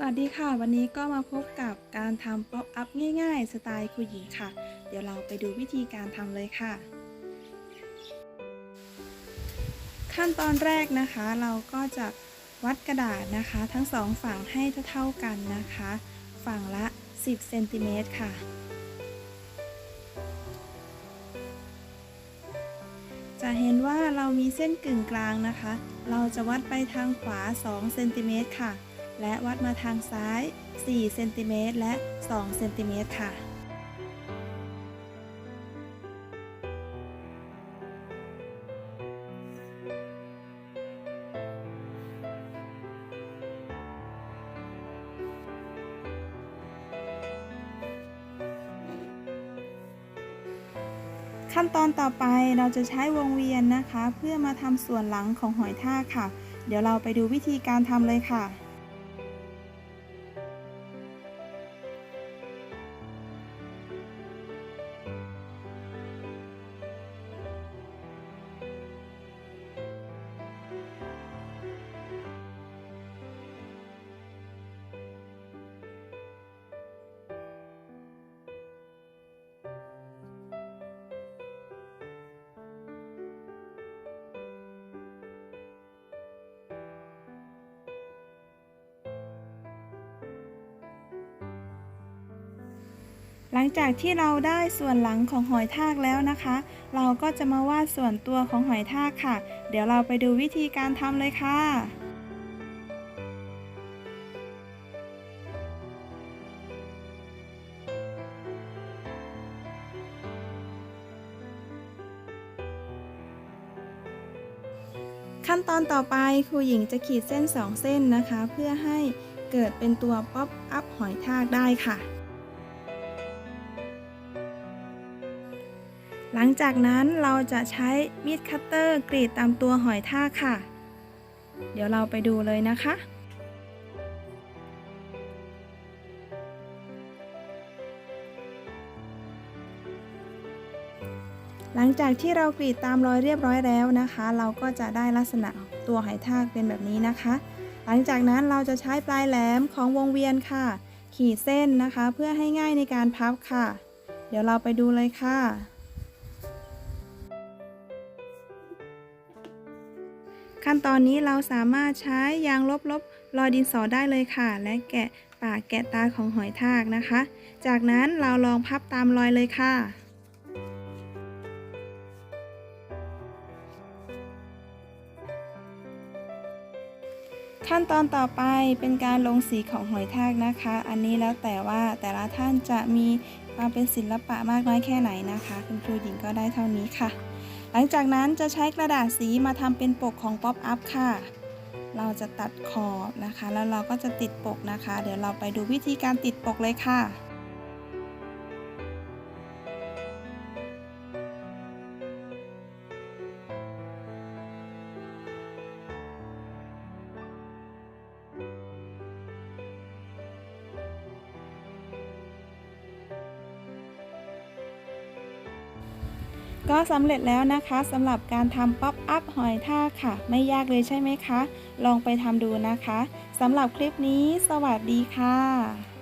สวัสดีค่ะ วันนี้ก็มาพบกับการทำป๊อปอัพง่ายๆ สไตล์คุณหญิงค่ะ เดี๋ยวเราไปดูวิธีการทำเลยค่ะ ขั้นตอนแรกนะคะ เราก็จะวัดกระดาษนะคะ ทั้งสองฝั่งให้เท่าๆกันนะคะ ฝั่งละ 10เซนติเมตรค่ะ จะเห็นว่าเรามีเส้นกึ่งกลางนะคะ เราจะวัดไปทางขวา2เซนติเมตรค่ะ และวัดมาทางซ้าย 4 เซนติเมตรและ 2 เซนติเมตรค่ะ ขั้นตอนต่อไปเราจะใช้วงเวียนนะคะ เพื่อมาทำส่วนหลังของหอยทากค่ะ เดี๋ยวเราไปดูวิธีการทำเลยค่ะ หลังจากที่เราได้ส่วนหลังของหอยทากแล้วนะคะ เราก็จะมาวาดส่วนตัวของหอยทากค่ะ เดี๋ยวเราไปดูวิธีการทำเลยค่ะขั้นตอนต่อไปครูหญิงจะขีดเส้น 2 เส้นนะคะ เพื่อให้เกิดเป็นตัวป๊อปอัพหอยทากได้ค่ะ หลังจากนั้นเราจะใช้มีดคัตเตอร์กรีดตามตัวหอยทากค่ะ เดี๋ยวเราไปดูเลยนะคะหลังจากที่เรากรีดตามรอยเรียบร้อยแล้วนะคะ เราก็จะได้ลักษณะตัวหอยทากเป็นแบบนี้นะคะ หลังจากนั้นเราจะใช้ปลายแหลมของวงเวียนค่ะ ขีดเส้นนะคะ เพื่อให้ง่ายในการพับค่ะ เดี๋ยวเราไปดูเลยค่ะ ขั้นตอนนี้เราสามารถใช้ยางลบๆรอยดินสอได้เลยค่ะ และแกะปากแกะตาของหอยทากนะคะ จากนั้นเราลองพับตามรอยเลยค่ะขั้นตอนต่อไปเป็นการลงสีของหอยทากนะคะ อันนี้แล้วแต่ว่าแต่ละท่านจะมีความเป็นศิลปะมากน้อยแค่ไหนนะคะ คุณครูหญิงก็ได้เท่านี้ค่ะ หลังจากนั้นจะใช้กระดาษสีมาทำเป็นปกของป๊อปอัพค่ะ เราจะตัดขอบนะคะ แล้วเราก็จะติดปกนะคะ เดี๋ยวเราไปดูวิธีการติดปกเลยค่ะ ก็สำเร็จแล้วนะคะสำหรับการทำป๊อปอัพหอยทากค่ะ ไม่ยากเลยใช่ไหมคะ ลองไปทำดูนะคะสำหรับคลิปนี้ สวัสดีค่ะ